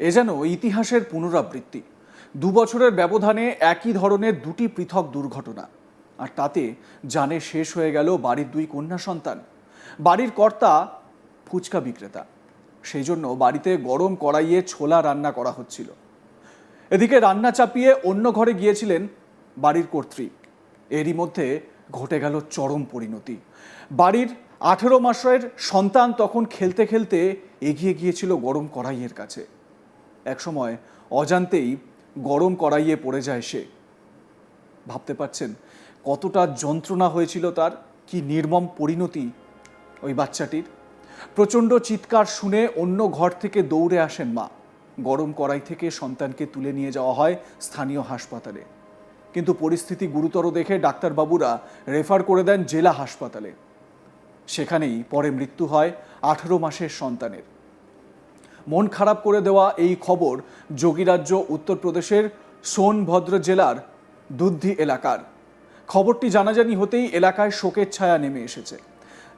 এ যেন ইতিহাসের পুনরাবৃত্তি। দু বছরের ব্যবধানে একই ধরনের দুটি পৃথক দুর্ঘটনা। আর তাতে জানে শেষ হয়ে গেল বাড়ির দুই কন্যা সন্তান। বাড়ির কর্তা ফুচকা বিক্রেতা। সেই জন্য বাড়িতে গরম কড়াইয়ে ছোলা রান্না করা হচ্ছিল। এদিকে রান্না চাপিয়ে অন্য ঘরে গিয়েছিলেন বাড়ির কর্ত্রী। এরই মধ্যে ঘটে গেল চরম পরিণতি। বাড়ির আঠেরো মাসের সন্তান তখন খেলতে খেলতে এগিয়ে গিয়েছিল গরম কড়াইয়ের কাছে। একসময় অজান্তেই গরম কড়াইয়ে পড়ে যায় সে। ভাবতে পারছেন কতটা যন্ত্রণা হয়েছিল তার, কি নির্মম পরিণতি ওই বাচ্চাটির? প্রচণ্ড চিৎকার শুনে অন্য ঘর থেকে দৌড়ে আসেন মা। গরম কড়াই থেকে সন্তানকে তুলে নিয়ে যাওয়া হয় স্থানীয় হাসপাতালে। কিন্তু পরিস্থিতি গুরুতর দেখে ডাক্তারবাবুরা রেফার করে দেন জেলা হাসপাতালে। সেখানেই পরে মৃত্যু হয় আঠেরো মাসের সন্তানের। মন খারাপ করে দেওয়া এই খবর যোগীরাজ্য উত্তরপ্রদেশের সোনভদ্র জেলার দুদ্ধি এলাকার। খবরটি জানাজানি হতেই এলাকায় শোকের ছায়া নেমে এসেছে।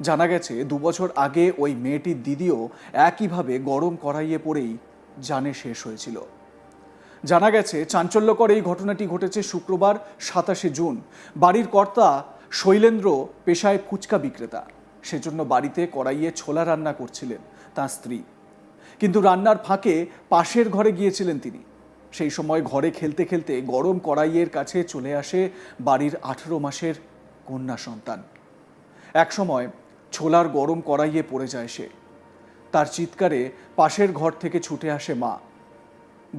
জানা গেছে, দুবছর আগে ওই মেয়েটির দিদিও একইভাবে গরম কড়াইয়ে পড়েই জানে শেষ হয়েছিল। জানা গেছে, চাঞ্চল্যকর এই ঘটনাটি ঘটেছে শুক্রবার সাতাশে জুন। বাড়ির কর্তা শৈলেন্দ্র পেশায় ফুচকা বিক্রেতা। সেজন্য বাড়িতে কড়াইয়ে ছোলা রান্না করছিলেন তাঁর স্ত্রী। কিন্তু রান্নার ফাঁকে পাশের ঘরে গিয়েছিলেন তিনি। সেই সময় ঘরে খেলতে খেলতে গরম কড়াইয়ের কাছে চলে আসে বাড়ির আঠেরো মাসের কন্যা সন্তান। একসময় ছোলার গরম কড়াইয়ে পড়ে যায় সে। তার চিৎকারে পাশের ঘর থেকে ছুটে আসে মা।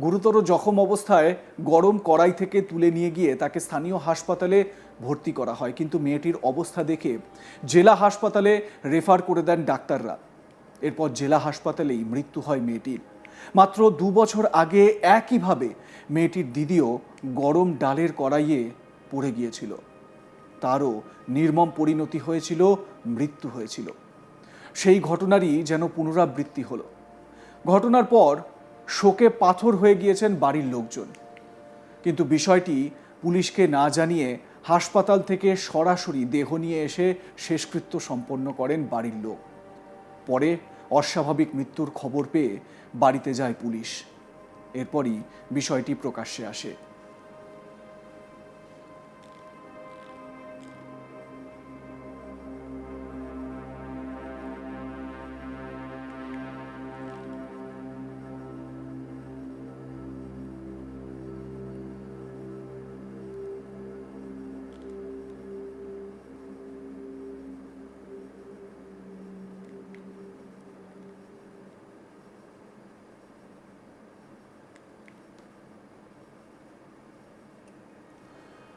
গুরুতর জখম অবস্থায় গরম কড়াই থেকে তুলে নিয়ে গিয়ে তাকে স্থানীয় হাসপাতালে ভর্তি করা হয়। কিন্তু মেয়েটির অবস্থা দেখে জেলা হাসপাতালে রেফার করে দেন ডাক্তাররা। এরপর জেলা হাসপাতালেই মৃত্যু হয় মেয়েটির। মাত্র দু বছর আগে একইভাবে মেয়েটির দিদিও গরম ডালের কড়াইয়ে পড়ে গিয়েছিল। তারও নির্মম পরিণতি হয়েছিল, মৃত্যু হয়েছিল। সেই ঘটনারই যেন পুনরাবৃত্তি হলো। ঘটনার পর শোকে পাথর হয়ে গিয়েছেন বাড়ির লোকজন। কিন্তু বিষয়টি পুলিশকে না জানিয়ে হাসপাতাল থেকে সরাসরি দেহ নিয়ে এসে শেষকৃত্য সম্পন্ন করেন বাড়ির লোক। পরে অস্বাভাবিক মৃত্যুর খবর পেয়ে বাড়িতে যায় পুলিশ। এরপরই বিষয়টি প্রকাশ্যে আসে।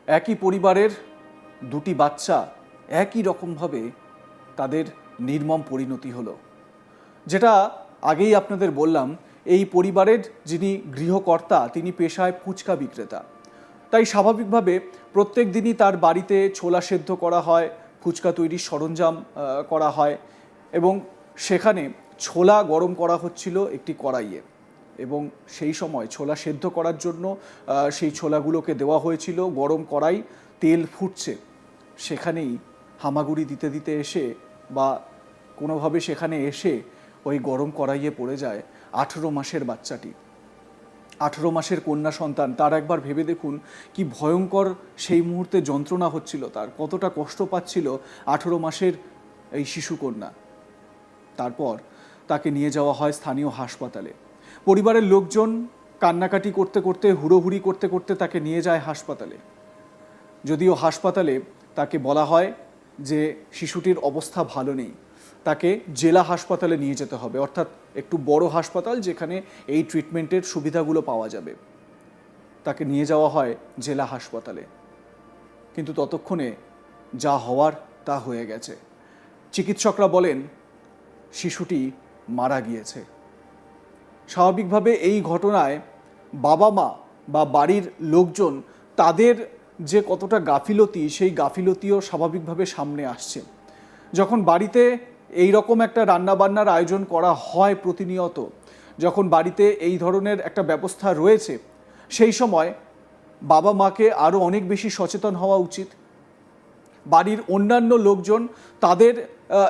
একই পরিবারের দুটি বাচ্চা একই রকমভাবে তাদের নির্মম পরিণতি হলো। যেটা আগেই আপনাদের বললাম, এই পরিবারের যিনি গৃহকর্তা, তিনি পেশায় ফুচকা বিক্রেতা। তাই স্বাভাবিকভাবে প্রত্যেক দিনই তার বাড়িতে ছোলা সেদ্ধ করা হয়, ফুচকা তৈরির সরঞ্জাম করা হয় এবং সেখানে ছোলা গরম করা হচ্ছিল একটি কড়াইয়ে। এবং সেই সময় ছোলা সেদ্ধ করার জন্য সেই ছোলাগুলোকে দেওয়া হয়েছিল। গরম কড়াই, তেল ফুটছে। সেখানেই হামাগুড়ি দিতে দিতে এসে বা কোনোভাবে সেখানে এসে ওই গরম কড়াইয়ে পড়ে যায় আঠেরো মাসের বাচ্চাটি। আঠেরো মাসের কন্যা সন্তান, তার একবার ভেবে দেখুন কি ভয়ঙ্কর সেই মুহূর্তে যন্ত্রণা হচ্ছিল তার, কতটা কষ্ট পাচ্ছিল আঠেরো মাসের এই শিশুকন্যা তারপর তাকে নিয়ে যাওয়া হয় স্থানীয় হাসপাতালে। পরিবারের লোকজন কান্নাকাটি করতে করতে, হুড়োহুড়ি করতে করতে তাকে নিয়ে যায় হাসপাতালে। যদিও হাসপাতালে তাকে বলা হয় যে শিশুটির অবস্থা ভালো নেই, তাকে জেলা হাসপাতালে নিয়ে যেতে হবে। অর্থাৎ একটু বড় হাসপাতাল যেখানে এই ট্রিটমেন্টের সুবিধাগুলো পাওয়া যাবে। তাকে নিয়ে যাওয়া হয় জেলা হাসপাতালে। কিন্তু ততক্ষণে যা হওয়ার তা হয়ে গেছে। চিকিৎসকরা বলেন, শিশুটি মারা গিয়েছে। স্বাভাবিকভাবে এই ঘটনায় বাবা মা বা বাড়ির লোকজন তাদের যে কতটা গাফিলতি, সেই গাফিলতিও স্বাভাবিকভাবে সামনে আসছে। যখন বাড়িতে এই রকম একটা রান্নাবান্নার আয়োজন করা হয় প্রতিনিয়ত, যখন বাড়িতে এই ধরনের একটা ব্যবস্থা রয়েছে, সেই সময় বাবা মাকে আরও অনেক বেশি সচেতন হওয়া উচিত। বাড়ির অন্যান্য লোকজন, তাদের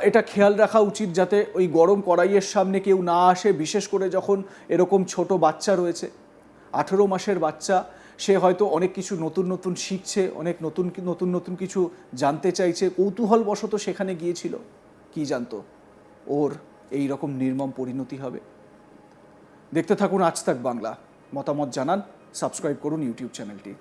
এটা খেয়াল রাখা উচিত যাতে ওই গরম কড়াইয়ের সামনে কেউ না আসে, বিশেষ করে যখন এরকম ছোট বাচ্চা রয়েছে। আঠেরো মাসের বাচ্চা, সে হয়তো অনেক কিছু নতুন নতুন শিখছে, অনেক নতুন নতুন নতুন কিছু জানতে চাইছে। কৌতূহলবশত সেখানে গিয়েছিল। কি জানতো? ওর এই রকম নির্মম পরিণতি হবে। দেখতে থাকুন আজ তাক বাংলা। মতামত জানান, সাবস্ক্রাইব করুন ইউটিউব চ্যানেলটি।